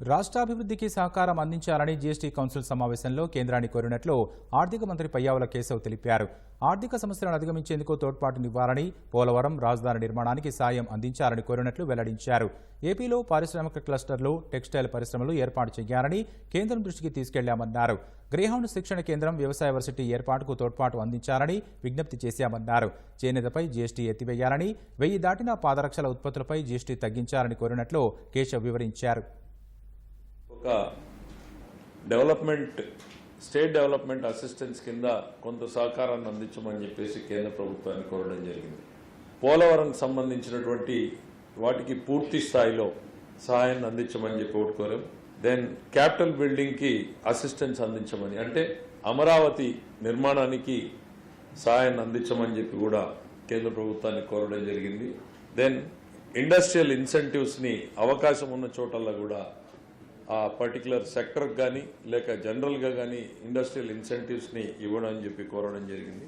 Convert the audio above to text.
రాష్ట్రాభివృద్ధికి సహకారం అందించాలని GST council సమావేశంలో కేంద్రాన్ని కోరినట్లు ఆర్థిక మంత్రి పయ్యావుల కేశవ్ తెలిపారు. ఆర్థిక సమస్యలను అధిగమించేందుకు తోడ్పాటునివ్వాలని పోలవరం రాజధాని నిర్మాణానికి సాయం అందించాలని కోరినట్లు వెల్లడించారు. ఏపీలో పారిశ్రామిక క్లస్టర్లు టెక్స్టైల్ పరిశ్రమలు ఏర్పాటు చేయాలని కేంద్రం దృష్టికి తీసుకెళ్ళామన్నారు. గ్రేహౌండ్ శిక్షణ కేంద్రం వ్యవసాయ వర్సిటీ ఏర్పాటుకు తోడ్పాటు అందించాలని విజ్ఞప్తి చేశామన్నారు. చేనేతపై జీఎస్టీ ఎత్తివేయాలని వెయ్యి దాటిన పాదరక్షల ఉత్పత్తులపై జీఎస్టీ తగ్గించాలని కోరినట్లు కేశవ్ వివరించారు. ఒక డెవలప్మెంట్ స్టేట్ డెవలప్మెంట్ అసిస్టెన్స్ కింద కొంత సహకారాన్ని అందించమని చెప్పేసి కేంద్ర ప్రభుత్వాన్ని కోరడం జరిగింది. పోలవరం సంబంధించినటువంటి వాటికి పూర్తి స్థాయిలో సహాయాన్ని అందించమని చెప్పి ఒకటి కోరాం. దెన్ క్యాపిటల్ బిల్డింగ్కి అసిస్టెన్స్ అందించమని అంటే అమరావతి నిర్మాణానికి సహాయాన్ని అందించమని చెప్పి కూడా కేంద్ర ప్రభుత్వాన్ని కోరడం జరిగింది. దెన్ ఇండస్ట్రియల్ ఇన్సెంటివ్స్ని అవకాశం ఉన్న చోటల్లో కూడా ఆ పర్టికులర్ సెక్టర్కి కానీ లేక జనరల్గా కానీ ఇండస్ట్రియల్ ఇన్సెంటివ్స్ని ఇవ్వడం అని చెప్పి కోరడం జరిగింది.